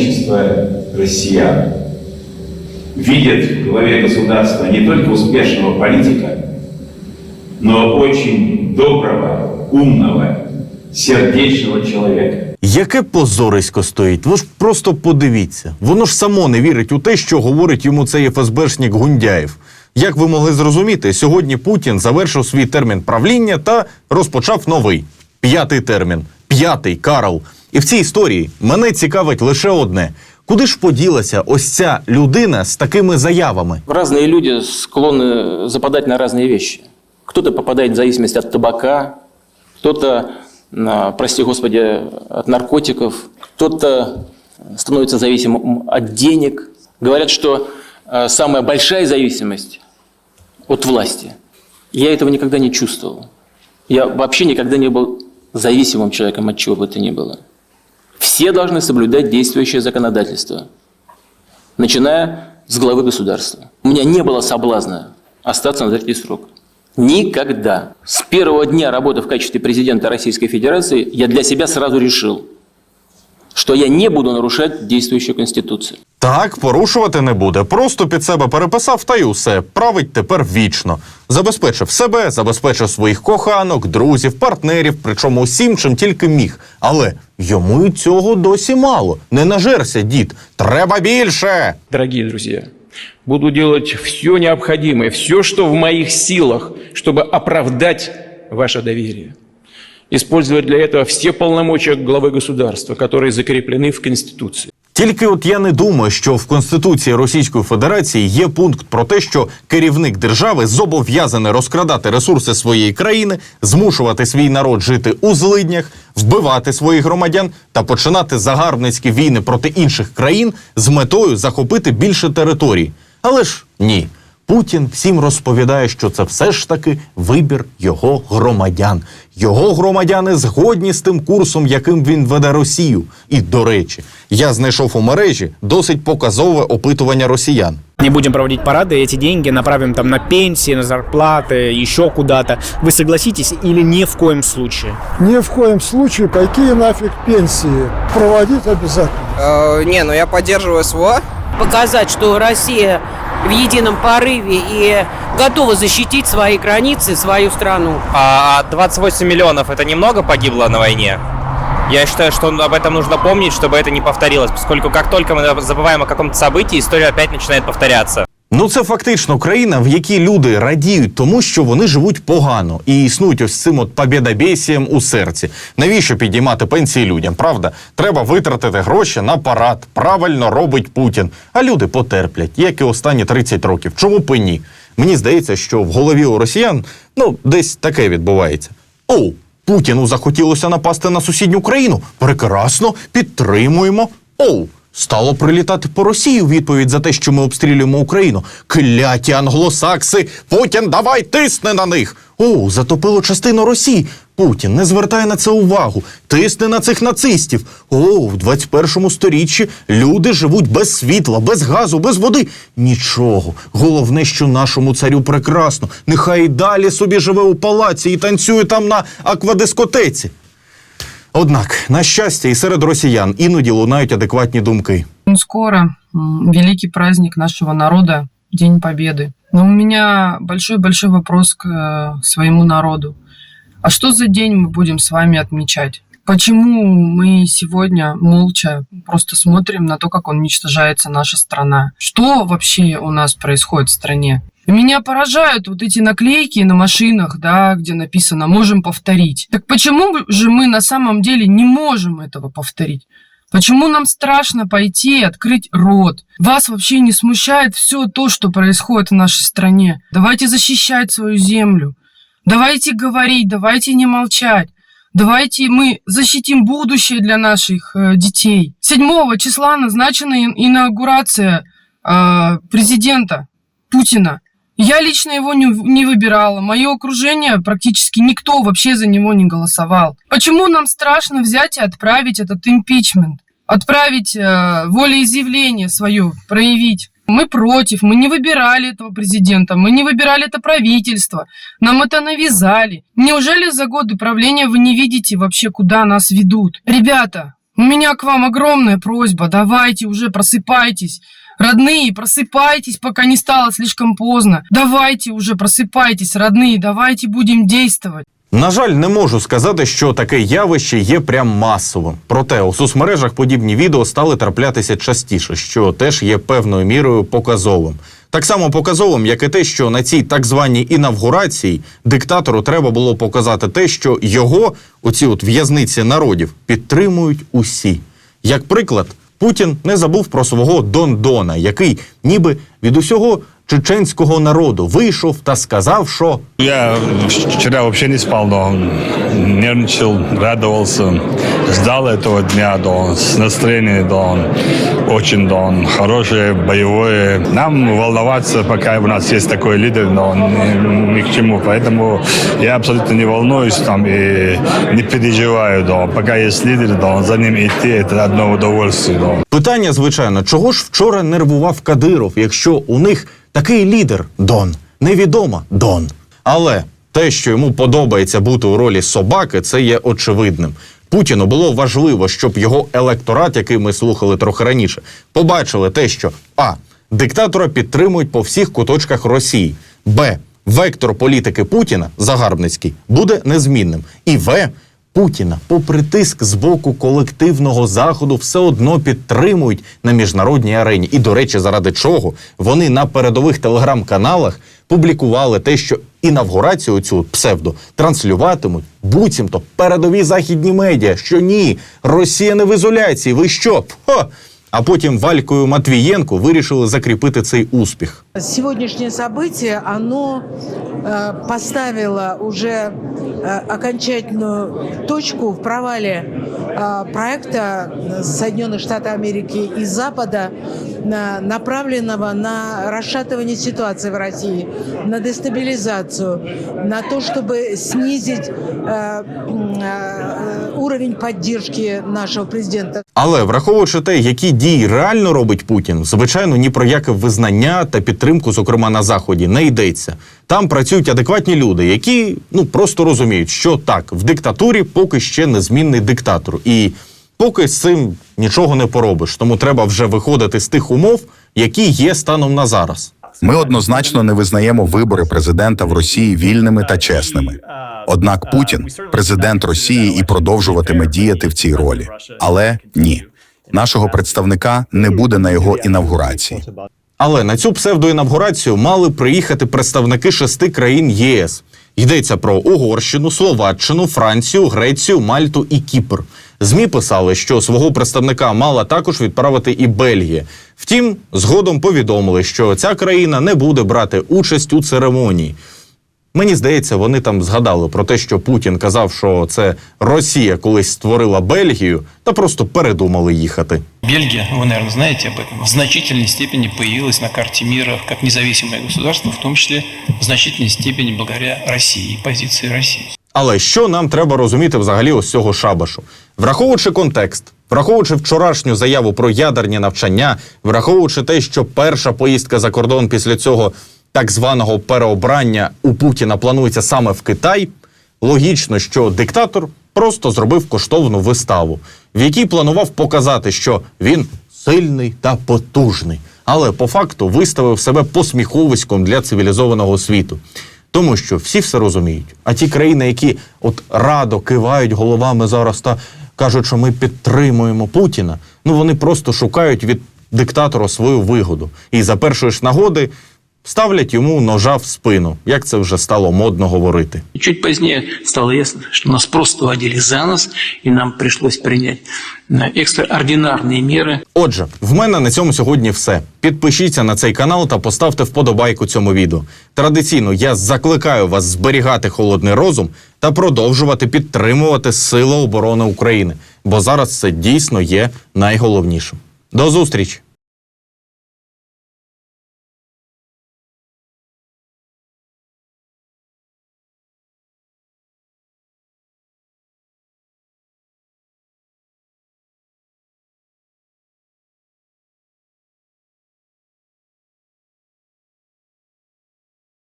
количество россиян видят в главе государства не только успешного политика, но очень доброго, умного, сердечного человека. Яке позорисько стоїть? Ви ж просто подивіться. Воно ж само не вірить у те, що говорить йому цей ФСБшник Гундяєв. Як ви могли зрозуміти, сьогодні Путін завершив свій термін правління та розпочав новий п'ятий термін. П'ятий Карл. І в цій історії мене цікавить лише одне: куди ж поділася ось ця людина з такими заявами? Разные люди склонны западать на разные вещи. Кто-то попадает в зависимость от табака, кто-то, а, прости господи, от наркотиков, кто-то становится зависимым от денег. Говорят, что а, самая большая зависимость от власти. Я этого никогда не чувствовал. Я вообще никогда не был зависимым человеком от чего бы то ни было. Все должны соблюдать действующее законодательство начиная с главы государства. У меня не было соблазна остаться на третий срок. Никогда. С первого дня работы в качестве президента Российской Федерации я для себя сразу решил, что я не буду нарушать действующую Конституцию. Так, порушувати не буде. Просто під себе переписав та й усе. Править тепер вічно. Забезпечив себе, забезпечив своїх коханок, друзів, партнерів, причому усім, чим тільки міг. Але йому й цього досі мало. Не нажерся, дід. Треба більше. Дорогие друзья, буду делать все необходимое, все, что в моих силах, чтобы оправдать ваше доверие. Использовать для этого все полномочия главы государства, которые закреплены в Конституции. Тільки от я не думаю, що в Конституції Російської Федерації є пункт про те, що керівник держави зобов'язаний розкрадати ресурси своєї країни, змушувати свій народ жити у злиднях, вбивати своїх громадян та починати загарбницькі війни проти інших країн з метою захопити більше територій. Але ж ні. Путін всім розповідає, що це все ж таки вибір його громадян. Його громадяни згодні з тим курсом, яким він веде Росію. І до речі, я знайшов у мережі досить показове опитування росіян. Не будем проводить парады, эти деньги направим там на пенсии, на зарплаты, еще куда-то. Вы согласитесь или не в коем случае? Ни в коем случае, какие нафиг пенсии. Проводить обязательно. Э, не, ну я поддерживаю СВО. показать, что Россия в едином порыве и готова защитить свои границы, свою страну. А 28 миллионов это немного погибло на войне? Я считаю, что об этом нужно помнить, чтобы это не повторилось, поскольку как только мы забываем о каком-то событии, история опять начинает повторяться. Ну, це фактично країна, в якій люди радіють тому, що вони живуть погано і існують ось цим от побєдобєсієм у серці. Навіщо підіймати пенсії людям? Правда, треба витратити гроші на парад. Правильно робить Путін. А люди потерплять, як і останні 30 років. Чому б ні? Мені здається, що в голові у росіян ну десь таке відбувається. Оу, Путіну захотілося напасти на сусідню країну. Прекрасно, підтримуємо. Оу. Стало прилітати по Росії у відповідь за те, що ми обстрілюємо Україну. Кляті англосакси! Путін, давай тисни на них! О, затопило частину Росії. Путін не звертає на це увагу. Тисне на цих нацистів. О, в 21 сторіччі люди живуть без світла, без газу, без води. Нічого. Головне, що нашому царю прекрасно. Нехай і далі собі живе у палаці і танцює там на аквадискотеці. Однак, на щастя, і серед росіян іноді лунають адекватні думки. Ну, Скоро м, великий праздник нашего народа, День Победы. Но у меня большой-большой вопрос к э, своему народу. А что за день мы будем с вами отмечать? Почему мы сегодня молча просто смотрим на то, как уничтожается наша страна? Что вообще у нас происходит в стране? Меня поражают вот эти наклейки на машинах, да, где написано «можем повторить». Так почему же мы на самом деле не можем этого повторить? Почему нам страшно пойти и открыть рот? Вас вообще не смущает все то, что происходит в нашей стране? Давайте защищать свою землю. Давайте говорить, давайте не молчать. Давайте мы защитим будущее для наших э, детей. 7 числа назначена ин- инаугурация э, президента Путина. Я лично его не, не выбирала. Мое окружение практически никто вообще за него не голосовал. Почему нам страшно взять и отправить этот импичмент? Отправить э, волеизъявление свое, проявить. Мы против, мы не выбирали этого президента, мы не выбирали это правительство, нам это навязали. Неужели за годы правления вы не видите вообще, куда нас ведут? Ребята, У меня к вам огромная просьба. Давайте уже просыпайтесь. Родные, просыпайтесь, пока не стало слишком поздно. Давайте уже просыпайтесь, родные, давайте будем действовать. На жаль, не можу сказати, що таке явище є прям масовим. Проте у соцмережах подібні відео стали траплятися частіше, що теж є певною мірою показовим. Так само показовим, як і те, що на цій так званій інавгурації диктатору треба було показати те, що його, оці от в'язниці народів, підтримують усі. Як приклад, Путін не забув про свого Дондона, який ніби від усього чеченського народу вийшов та сказав, що Я вчера вообще не спал, но нервничал, радовался, ждал этого дня, да, он с настроением, да, он очень, да, он хорошее, боевое. Нам волноваться, пока у нас есть такой лидер, но он ни, ни к чему, поэтому я абсолютно не волнуюсь там и не переживаю, да, пока есть лидер, да, за ним идти, это одно удовольствие, да. Питання, звичайно, чого ж вчора нервував Кадиров, якщо у них такий лідер Дон, невідома Дон. Але те, що йому подобається бути у ролі собаки, це є очевидним. Путіну було важливо, щоб його електорат, який ми слухали трохи раніше, побачили те, що а диктатора підтримують по всіх куточках Росії, б вектор політики Путіна загарбницький буде незмінним, і в Путіна, попри тиск з боку колективного заходу, все одно підтримують на міжнародній арені. І до речі, заради чого вони на передових телеграм-каналах публікували те, що інавгурацію цю псевдо транслюватимуть буцімто передові західні медіа. Що ні, Росія не в ізоляції. Ви що? Хо! А потім Валькою Матвієнко вирішили закріпити цей успіх. Сегодняшнее событие, оно э, поставило уже э, окончательную точку в провале э, проекта Соединенных Штатов Америки и Запада, на- направленного на расшатывание ситуации в России, на дестабилизацию, на то, чтобы снизить э, м, э, уровень поддержки нашего президента. Але враховуючи те, які дії реально робить Путін, звичайно, ні про яке визнання та підтримку, зокрема на заході, не йдеться. Там працюють адекватні люди, які ну просто розуміють, що так в диктатурі поки ще незмінний диктатор, і поки з цим нічого не поробиш. Тому треба вже виходити з тих умов, які є станом на зараз. Ми однозначно не визнаємо вибори президента в Росії вільними та чесними. Однак Путін президент Росії і продовжуватиме діяти в цій ролі. Але ні, нашого представника не буде на його інавгурації. Але на цю псевдоінавгурацію мали приїхати представники шести країн ЄС. Йдеться про Угорщину, Словаччину, Францію, Грецію, Мальту і Кіпр. ЗМІ писали, що свого представника мала також відправити і Бельгія. Втім, згодом повідомили, що ця країна не буде брати участь у церемонії. Мені здається, вони там згадали про те, що Путін казав, що це Росія колись створила Бельгію, та просто передумали їхати. Бельгия, вы, наверное, знаете об этом, в значительной степени появилась на карте мира как независимое государство, в том числе в значительной степени благодаря России, позиции России. Але що нам треба розуміти взагалі ось цього шабашу? Враховуючи контекст, враховуючи вчорашню заяву про ядерні навчання, враховуючи те, що перша поїздка за кордон після цього так званого переобрання у Путіна планується саме в Китай, логічно, що диктатор просто зробив коштовну виставу, в якій планував показати, що він сильний та потужний, але по факту виставив себе посміховиськом для цивілізованого світу. Тому що всі все розуміють. А ті країни, які от радо кивають головами зараз та кажуть, що ми підтримуємо Путіна, ну вони просто шукають від диктатора свою вигоду. І за першої ж нагоди ставлять йому ножа в спину, як це вже стало модно говорити. И чуть позднее стало ясно, что нас просто водили за нос, и нам пришлось принять э, экстраординарные меры Отже, в мене на цьому сьогодні все. Підпишіться на цей канал та поставте вподобайку цьому відео. Традиційно я закликаю вас зберігати холодний розум та продовжувати підтримувати Сили оборони України, бо зараз це дійсно є найголовнішим. До зустрічі!